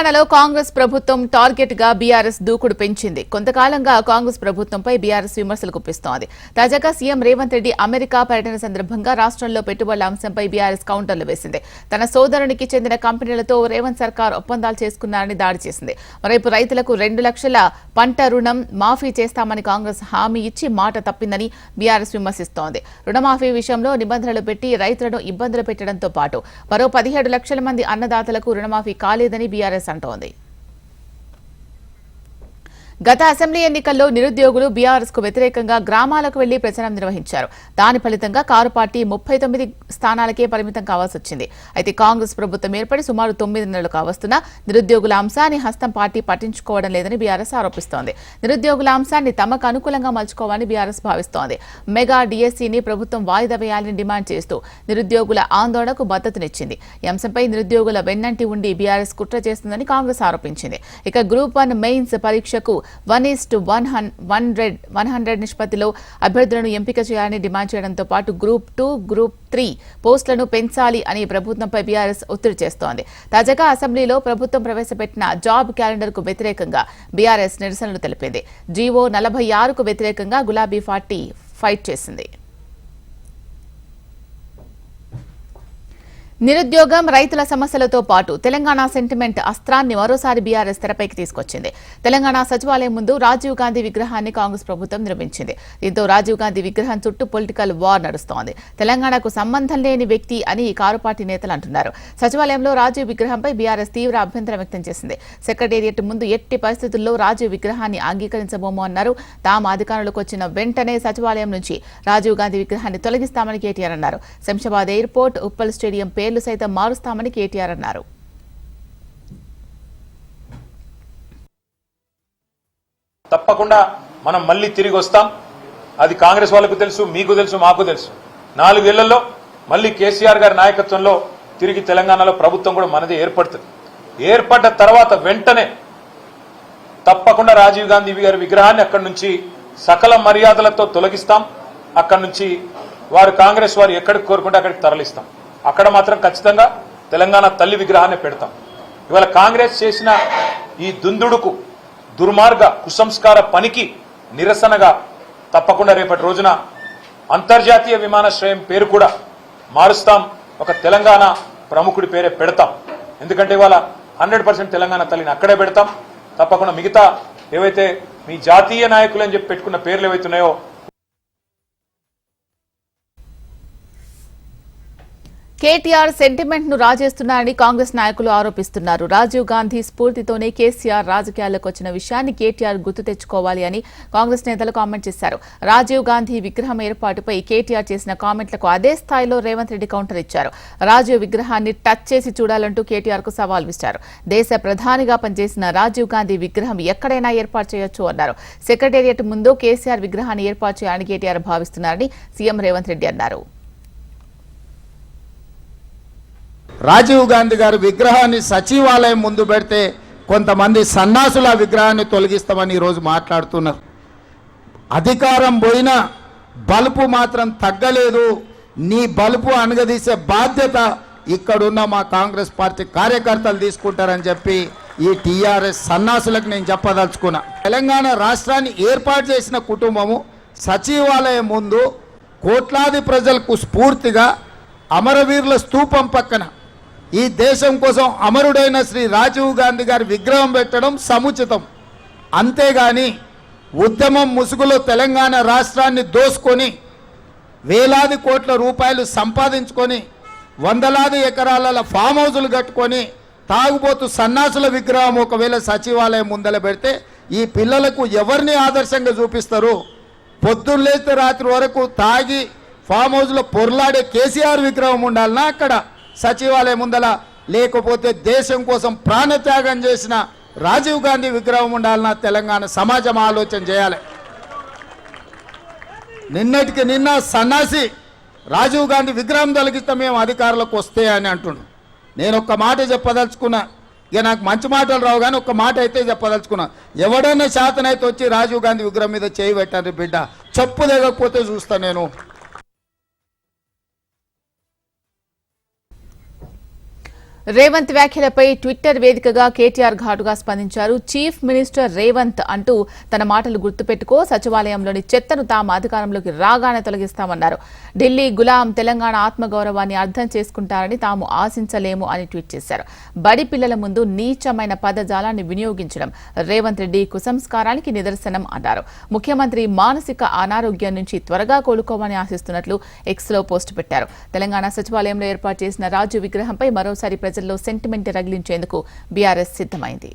తెలంగాణలో కాంగ్రెస్ ప్రభుత్వం టార్గెట్గా బీఆర్ఎస్ దూకుడు పెంచింది. కొంతకాలంగా కాంగ్రెస్ ప్రభుత్వంపై బీఆర్ఎస్ విమర్శలు గుప్పిస్తోంది తాజాగా సీఎం రేవంత్ రెడ్డి అమెరికా పర్యటన సందర్భంగా రాష్ట్రంలో పెట్టుబడుల అంశంపై బీఆర్ఎస్ కౌంటర్లు వేసింది. తన సోదరునికి చెందిన కంపెనీలతో రేవంత్ సర్కార్ ఒప్పందాలు చేసుకున్నారని దాడి చేసింది. మరోవైపు రైతులకు రెండు లక్షల పంట రుణం మాఫీ చేస్తామని కాంగ్రెస్ హామీ ఇచ్చి మాట తప్పిందని బీఆర్ఎస్ విమర్శిస్తోంది. రుణమాఫీ విషయంలో నిబంధనలు పెట్టి రైతులను ఇబ్బందులు పెట్టడంతో పాటు మరో పదిహేడు లక్షల మంది అన్నదాతలకు రుణమాఫీ కాలేదని బీఆర్ఎస్ అంటోంది. గత అసెంబ్లీ ఎన్నికల్లో నిరుద్యోగులు బీఆర్ఎస్కు వ్యతిరేకంగా గ్రామాలకు వెళ్ళి ప్రచారం నిర్వహించారు. దాని ఫలితంగా కారు పార్టీ ముప్పై తొమ్మిది స్థానాలకే పరిమితం కావాల్సి వచ్చింది. అయితే కాంగ్రెస్ ప్రభుత్వం ఏర్పడి సుమారు తొమ్మిది నెలలు కావస్తున్నా నిరుద్యోగుల అంశాన్ని హస్తం పార్టీ పట్టించుకోవడం లేదని బీఆర్ఎస్ ఆరోపిస్తోంది. నిరుద్యోగుల అంశాన్ని తమకు అనుకూలంగా మలుచుకోవాలని బీఆర్ఎస్ భావిస్తోంది. మెగా డిఎస్సీని ప్రభుత్వం వాయిదా వేయాలని డిమాండ్ చేస్తూ నిరుద్యోగుల ఆందోళనకు మద్దతునిచ్చింది. ఈ అంశంపై నిరుద్యోగుల వెన్నంటి ఉండి బీఆర్ఎస్ కుట్ర చేస్తుందని కాంగ్రెస్ ఆరోపించింది. ఇక గ్రూప్ వన్ మెయిన్స్ పరీక్షకు one is to one hundred one hundred నిష్పత్తిలో అభ్యర్థులను ఎంపిక చేయాలని డిమాండ్ చేయడంతో పాటు గ్రూప్ టూ గ్రూప్ త్రీ పోస్టులను పెంచాలి అని ప్రభుత్వంపై బీఆర్ఎస్ ఒత్తిడి చేస్తోంది. తాజాగా అసెంబ్లీలో ప్రభుత్వం ప్రవేశపెట్టిన జాబ్ క్యాలెండర్కు వ్యతిరేకంగా బీఆర్ఎస్ నిరసనలు తెలిపింది. జీవో నలభై ఆరుకు వ్యతిరేకంగా గులాబీ పార్టీ ఫైట్ చేసింది. నిరుద్యోగం రైతుల సమస్యలతో పాటు తెలంగాణ సెంటిమెంట్ అస్త్రాన్ని మరోసారి బీఆర్ఎస్ తెరపైకి తీసుకొచ్చింది. తెలంగాణ సచివాలయం ముందు రాజీవ్ గాంధీ విగ్రహాన్ని కాంగ్రెస్ ప్రభుత్వం నిర్మించింది. దీంతో రాజీవ్ గాంధీ విగ్రహం చుట్టూ పొలిటికల్ వార్ నడుస్తోంది. తెలంగాణకు సంబంధం లేని వ్యక్తి అని ఈ కారు పార్టీ నేతలు అంటున్నారు. సచివాలయంలో రాజీవ్ విగ్రహంపై బీఆర్ఎస్ తీవ్ర అభ్యంతరం వ్యక్తం చేసింది. సెక్రటేరియట్ ముందు ఎట్టి పరిస్థితుల్లో రాజీవ్ విగ్రహాన్ని అంగీకరించబోమో అన్నారు. తాము అధికారంలోకి వచ్చిన వెంటనే సచివాలయం నుంచి రాజీవ్ గాంధీ విగ్రహాన్ని తొలగిస్తామని కేటీఆర్ అన్నారు. శంషాబాద్ ఎయిర్పోర్ట్ ఉప్పల్ స్టేడియం పేర్లు సైతం మారుస్తామని కేటీఆర్ అన్నారు. తప్పకుండా మనం మళ్ళీ తిరిగి వస్తాం. అది కాంగ్రెస్ వాళ్ళకు తెలుసు మీకు తెలుసు మాకు తెలుసు. నాలుగేళ్ళలో మళ్ళీ కేసీఆర్ గారి నాయకత్వంలో తిరిగి తెలంగాణలో ప్రభుత్వం కూడా మనది ఏర్పడుతుంది. ఏర్పడ్డ తర్వాత వెంటనే తప్పకుండా రాజీవ్ గాంధీ గారి విగ్రహాన్ని అక్కడి నుంచి సకల మర్యాదలతో తొలగిస్తాం. అక్కడి నుంచి వారు కాంగ్రెస్ వారు ఎక్కడికి కోరుకుంటే అక్కడికి తరలిస్తాం. అక్కడ మాత్రం ఖచ్చితంగా తెలంగాణ తల్లి విగ్రహాన్ని పెడతాం. ఇవాళ కాంగ్రెస్ చేసిన ఈ దుందుడుకు దుర్మార్గ కుసంస్కార పనికి నిరసనగా తప్పకుండా రేపటి రోజున అంతర్జాతీయ విమానాశ్రయం పేరు కూడా మారుస్తాం. ఒక తెలంగాణ ప్రముఖుడి పేరే పెడతాం. ఎందుకంటే ఇవాళ హండ్రెడ్ పర్సెంట్ తెలంగాణ తల్లిని అక్కడే పెడతాం. తప్పకుండా మిగతా ఏవైతే మీ జాతీయ నాయకులు అని చెప్పి పెట్టుకున్న పేర్లు ఏవైతున్నాయో కేటీఆర్ సెంటిమెంట్ను రాజేస్తున్నారని కాంగ్రెస్ నాయకులు ఆరోపిస్తున్నారు. రాజీవ్ గాంధీ స్ఫూర్తితోనే కేసీఆర్ రాజకీయాల్లోకి వచ్చిన విషయాన్ని కేటీఆర్ గుర్తు తెచ్చుకోవాలి అని కాంగ్రెస్ నేతలు కామెంట్ చేశారు. రాజీవ్ గాంధీ విగ్రహం ఏర్పాటుపై కేటీఆర్ చేసిన కామెంట్లకు అదే స్థాయిలో రేవంత్ రెడ్డి కౌంటర్ ఇచ్చారు. రాజీవ్ విగ్రహాన్ని టచ్ చేసి చూడాలంటూ కేటీఆర్కు సవాల్ విసిరారు. దేశ ప్రధానిగా పనిచేసిన రాజీవ్ గాంధీ విగ్రహం ఎక్కడైనా ఏర్పాటు చేయొచ్చు అన్నారు. సెక్రటేరియట్ ముందు కేసీఆర్ విగ్రహాన్ని ఏర్పాటు చేయాలని కేటీఆర్ భావిస్తున్నారని సీఎం రేవంత్ రెడ్డి అన్నారు. రాజీవ్ గాంధీ గారి విగ్రహాన్ని సచివాలయం ముందు పెడితే కొంతమంది సన్నాసుల విగ్రహాన్ని తొలగిస్తామని ఈరోజు మాట్లాడుతున్నారు. అధికారం పోయినా బలుపు మాత్రం తగ్గలేదు. నీ బలుపు అణగదీసే బాధ్యత ఇక్కడున్న మా కాంగ్రెస్ పార్టీ కార్యకర్తలు తీసుకుంటారని చెప్పి ఈ టీఆర్ఎస్ సన్నాసులకు నేను చెప్పదలుచుకున్నా. తెలంగాణ రాష్ట్రాన్ని ఏర్పాటు చేసిన కుటుంబము సచివాలయం ముందు కోట్లాది ప్రజలకు స్ఫూర్తిగా అమరవీరుల స్తూపం పక్కన ఈ దేశం కోసం అమరుడైన శ్రీ రాజీవ్ గాంధీ గారి విగ్రహం పెట్టడం సముచితం. అంతేగాని ఉద్యమం ముసుగులో తెలంగాణ రాష్ట్రాన్ని దోసుకొని వేలాది కోట్ల రూపాయలు సంపాదించుకొని వందలాది ఎకరాల ఫామ్ హౌజులు కట్టుకొని తాగుబోతు సన్నాసుల విగ్రహం ఒకవేళ సచివాలయం ముందల పెడితే ఈ పిల్లలకు ఎవరిని ఆదర్శంగా చూపిస్తారు? పొద్దున్న లేస్తే రాత్రి వరకు తాగి ఫామ్ హౌస్లో పొర్లాడే కేసీఆర్ విగ్రహం ఉండాలన్నా అక్కడ? సచివాలయం ముందల లేకపోతే దేశం కోసం ప్రాణత్యాగం చేసిన రాజీవ్ గాంధీ విగ్రహం ఉండాలన్నా తెలంగాణ సమాజం ఆలోచన చేయాలి. నిన్నటికి నిన్న సన్నాసి రాజీవ్ గాంధీ విగ్రహం తొలగిస్తే మేము అధికారులకు వస్తే అని అంటుండు. నేను ఒక్క మాట చెప్పదలుచుకున్నా ఇక నాకు మంచి మాటలు రావు కానీ ఒక్క మాట అయితే చెప్పదలుచుకున్నా. ఎవడన్నా శాతనైతే వచ్చి రాజీవ్ గాంధీ విగ్రహం మీద చేయి పెట్టారు బిడ్డ. చెప్పు దిగకపోతే చూస్తాను నేను. రేవంత్ వ్యాఖ్యలపై ట్విట్టర్ వేదికగా కేటీఆర్ ఘాటుగా స్పందించారు. చీఫ్ మినిస్టర్ రేవంత్ అంటూ తన మాటలు గుర్తుపెట్టుకో సచివాలయంలోని చెత్తను తాము అధికారంలోకి రాగానే తొలగిస్తామన్నారు. ఢిల్లీ గులాం తెలంగాణ ఆత్మగౌరవాన్ని అర్థం చేసుకుంటారని తాము ఆశించలేము అని ట్వీట్ చేశారు. బడి పిల్లల ముందు నీచమైన పదజాలాన్ని వినియోగించడం రేవంత్ రెడ్డి కుసంస్కారానికి నిదర్శనం అన్నారు. ముఖ్యమంత్రి మానసిక అనారోగ్యం నుంచి త్వరగా కోలుకోవాలని ఆశిస్తున్నట్లు ఎక్స్లో పోస్టు పెట్టారు. తెలంగాణ సచివాలయంలో ఏర్పాటు చేసిన రాజు విగ్రహంపై మరోసారి ప్రజల్లో సెంటిమెంట్ రగిలించేందుకు బీఆర్ఎస్ సిద్ధమైంది.